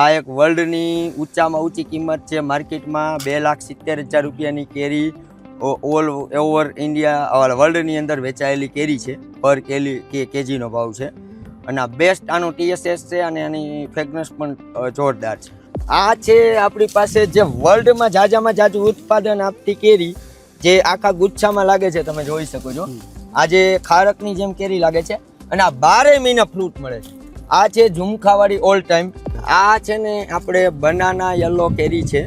આ એક વર્લ્ડની ઊંચામાં ઊંચી કિંમત છે. માર્કેટમાં બે લાખ સિત્તેર હજાર રૂપિયાની કેરી ઓલ ઓવર ઇન્ડિયા વર્લ્ડની અંદર વેચાયેલી કેરી છે. પર કેલી કે કેજીનો ભાવ છે. અને આ બેસ્ટ આનું ટીએસએસ છે અને આની ફ્રેગ્રન્સ પણ જોરદાર છે. આ છે આપણી પાસે જે વર્લ્ડમાં જાજામાં જાજુ ઉત્પાદન આપતી કેરી જે આખા ગુચ્છામાં લાગે છે તમે જોઈ શકો છો. આજે ખારકની જેમ કેરી લાગે છે. અને આ બારે મહિના ફ્રૂટ મળે છે. આ છે ઝુમખાવાળી ઓલ ટાઈમ આ છે ને આપણે બનાના યલો કેરી છે,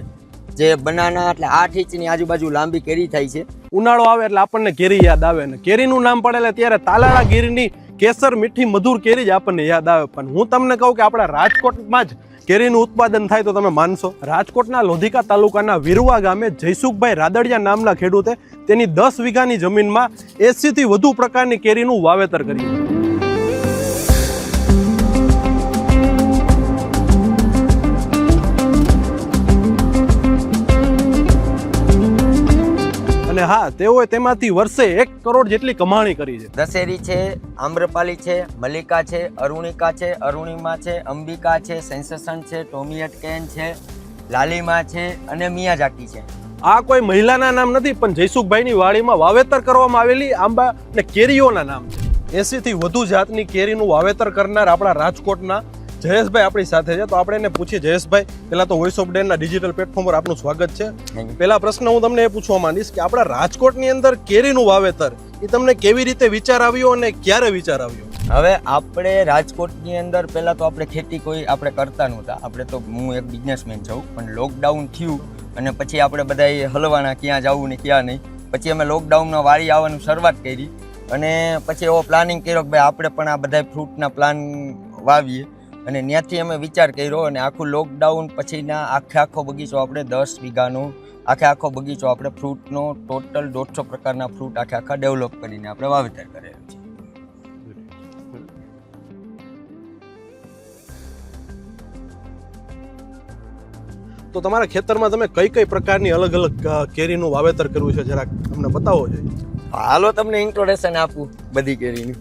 જે બનાના એટલે આઠ ઇંચની આજુબાજુ લાંબી કેરી થાય છે. ઉનાળો આવે એટલે આપણને કેરી યાદ આવે ને. કેરીનું નામ પડે એટલે ત્યારે તાલાળા ગીરની કેસર મીઠી મધુર કેરી જ આપણને યાદ આવે. પણ હું તમને કહું કે આપણા રાજકોટમાં જ કેરીનું ઉત્પાદન થાય તો તમે માનશો. રાજકોટના લોધિકા તાલુકાના વિરવા ગામે જયસુખભાઈ રાદડિયા નામના ખેડૂતે તેની દસ વીઘાની જમીનમાં એસીથી વધુ પ્રકારની કેરીનું વાવેતર કર્યું હા તેઓએ તેમાંથી વર્ષે એક કરોડ જેટલી કમાણી કરી છે. દશેરી છે આમ્રપાલી છે મલ્લિકા છે અરુણિકા છે અરુણિમા છે અંબિકા છે સેન્સેશન છે ટોમી કેન છે લાલિમા છે અને મિયાજાકી છે. આ કોઈ મહિલાના નામ નથી પણ જયસુખભાઈની વાડીમાં વાવેતર કરવામાં આવેલી આંબા અને કેરીઓના નામ છે. એસીથી વધુ જાતની કેરીનું વાવેતર કરનાર આપણા રાજકોટના જયેશભાઈ આપણી સાથે છે. તો આપણે એને પૂછીએ. જયેશભાઈ પહેલા તો વોઇસ ઓફ ડેના ડિજિટલ પ્લેટફોર્મ પર આપનું સ્વાગત છે. પહેલા પ્રશ્ન હું તમને એ પૂછવા માંડીશ કે આપણા રાજકોટની અંદર કેરીનું વાવેતર એ તમને કેવી રીતે વિચાર આવ્યો અને ક્યારે વિચાર આવ્યો? હવે આપણે રાજકોટની અંદર પહેલાં તો આપણે ખેતી કોઈ આપણે કરતા નહોતા. આપણે તો હું એક બિઝનેસમેન છું પણ લોકડાઉન થયું અને પછી આપણે બધા હલવાના ક્યાં જવું ને ક્યાં નહીં. પછી અમે લોકડાઉનમાં વાડી આવવાનું શરૂઆત કરી અને પછી એવો પ્લાનિંગ કર્યો કે ભાઈ આપણે પણ આ બધા ફ્રૂટના પ્લાન વાવીએ. અને ત્યાંથી અમે વિચાર કર્યો અને આખું લોકડાઉન પછીના આખે આખો બગીચો આપણે દસ વીઘાનો આખે આખો બગીચો આપણે ફ્રૂટનો ટોટલ દોઢસો પ્રકારના ફ્રૂટ આખે આખા ડેવલપ કરીને આપણે વાવેતર કરેલું છે. તો તમારા ખેતરમાં તમે કઈ કઈ પ્રકારની અલગ અલગ કેરીનું વાવેતર કર્યું છે જરાક અમને બતાવો જોઈએ. હાલો તમને ઇન્ટ્રોડક્શન આપું બધી કેરીનું.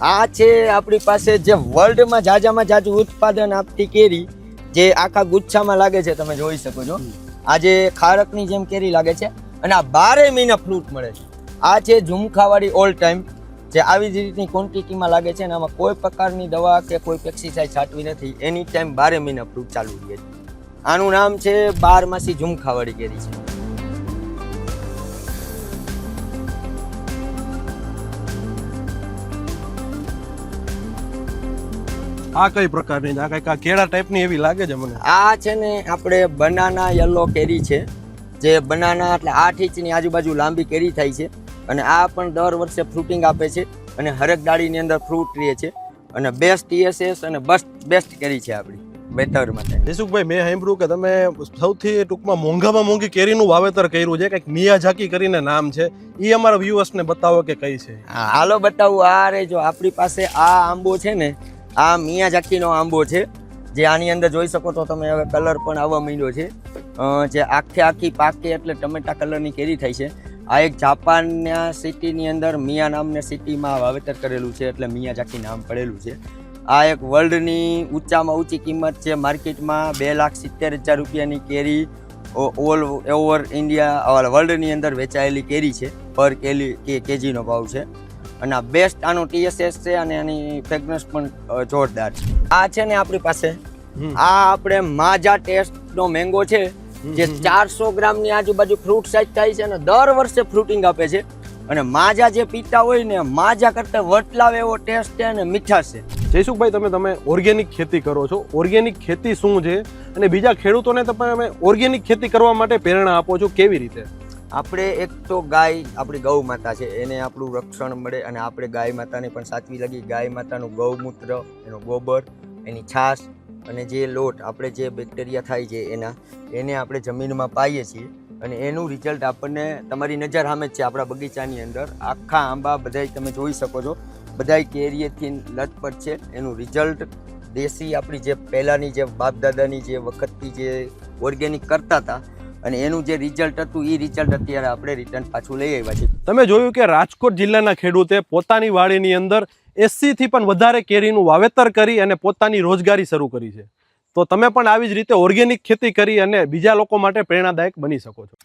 આ છે આપણી પાસે જે વર્લ્ડમાં જાજામાં જાજુ ઉત્પાદન આપતી કેરી જે આખા ગુચ્છામાં લાગે છે તમે જોઈ શકો છો. આજે ખારકની જેમ કેરી લાગે છે અને આ બારે મહિના ફ્રૂટ મળે છે. આ છે ઝુમખાવાળી ઓલ ટાઈમ જે આવી જ રીતની ક્વોન્ટિટીમાં લાગે છે અને આમાં કોઈ પ્રકારની દવા કે કોઈ પેસ્ટિસાઇડ છાંટવી નથી. એની ટાઈમ બારે મહિના ફ્રૂટ ચાલુ રહે છે. આનું નામ છે બારમાસી ઝુમખાવાળી કેરી છે. આ કઈ પ્રકારની છે? આ કંઈક આ કેળા ટાઈપની એવી લાગે છે મને. આ છે ને આપણે બનાના યલો કેરી છે. જે બનાના એટલે આઠ ઇંચની આજુબાજુ લાંબી કેરી થાય છે. અને આ પણ દર વર્ષે ફ્રૂટિંગ આપે છે. અને હરેક ડાળીની અંદર ફ્રૂટ રહે છે. અને બેસ્ટ ટીએસએસ અને બસ્ટ બેસ્ટ કેરી છે આપણી બેટર માટે. દેશુકભાઈ મેં સાંભળ્યું કે તમે સૌથી ટૂંકમાં મોંઘામાં મોંઘી કેરીનું વાવેતર કર્યું છે. કંઈક મિયાઝાકી કરીને નામ છે. એ અમારા વ્યુઅર્સને બતાવો કે કઈ છે? હા, હાલો બતાવું. આ રે જો આપણી પાસે આ આંબો છે ને આ મિયાજાકીનો આંબો છે. જે આની અંદર જોઈ શકો તો તમે હવે કલર પણ આવવા માંડ્યો છે. જે આખે આખી પાકે એટલે ટમેટા કલરની કેરી થાય છે. આ એક જાપાનના સિટીની અંદર મિયા નામને સિટીમાં વાવેતર કરેલું છે એટલે મિયાજાકી નામ પડેલું છે. આ એક વર્લ્ડની ઊંચામાં ઊંચી કિંમત છે. માર્કેટમાં બે લાખ સિત્તેર હજાર રૂપિયાની કેરી ઓલ ઓવર ઇન્ડિયા વર્લ્ડની અંદર વેચાયેલી કેરી છે. પર કેલી કેજીનો ભાવ છે. અને આ બેસ્ટ આનું ટીએસએસ છે અને એની ફ્રેગરન્સ પણ જોરદાર છે. આ છે ને આપણી પાસે. આ આપણે માજા ટેસ્ટનો મેંગો છે જે ચારસો ગ્રામની આજુબાજુ ફ્રૂટ સાઇઝ થાય છે અને દર વર્ષે ફ્રૂટિંગ આપે છે. અને માજા જે પીતા હોય ને માજા કરતા વટલાવે એવો ટેસ્ટ છે અને મીઠાશ છે. જયસુખભાઈ તમે તમે ઓર્ગેનિક ખેતી કરો છો. ઓર્ગેનિક ખેતી શું છે? અને બીજા ખેડૂતોને તમે ઓર્ગેનિક ખેતી કરવા માટે પ્રેરણા આપો છો. કેવી રીતે? આપણે એક તો ગાય આપણી ગૌ માતા છે, એને આપણું રક્ષણ મળે અને આપણે ગાય માતાને પણ સાચવી લાગી. ગાય માતાનું ગૌમૂત્ર, એનું ગોબર, એની છાશ અને જે લોટ આપણે જે બેક્ટેરિયા થાય છે એના, એને આપણે જમીનમાં પાઈએ છીએ અને એનું રિઝલ્ટ આપણને તમારી નજર સામે જ છે આપણા બગીચાની અંદર. આખા આંબા બધાય તમે જોઈ શકો છો. બધાય કેરીએથી લથપથ છે. એનું રિઝલ્ટ દેશી આપણી જે પહેલાંની જે બાપ દાદાની જે વખતથી જે ઓર્ગેનિક કરતા હતા અને એનું જે રિઝલ્ટ હતું એ રિઝલ્ટ અત્યારે આપણે રિટર્ન પાછું લઈ આવ્યા છીએ. તમે જોયું કે રાજકોટ જિલ્લાના ખેડૂતે પોતાની વાડીની અંદર એસીથી પણ વધારે કેરીનું વાવેતર કરી અને પોતાની રોજગારી શરૂ કરી છે. તો તમે પણ આવી જ રીતે ઓર્ગેનિક ખેતી કરી અને બીજા લોકો માટે પ્રેરણાદાયક બની શકો છો.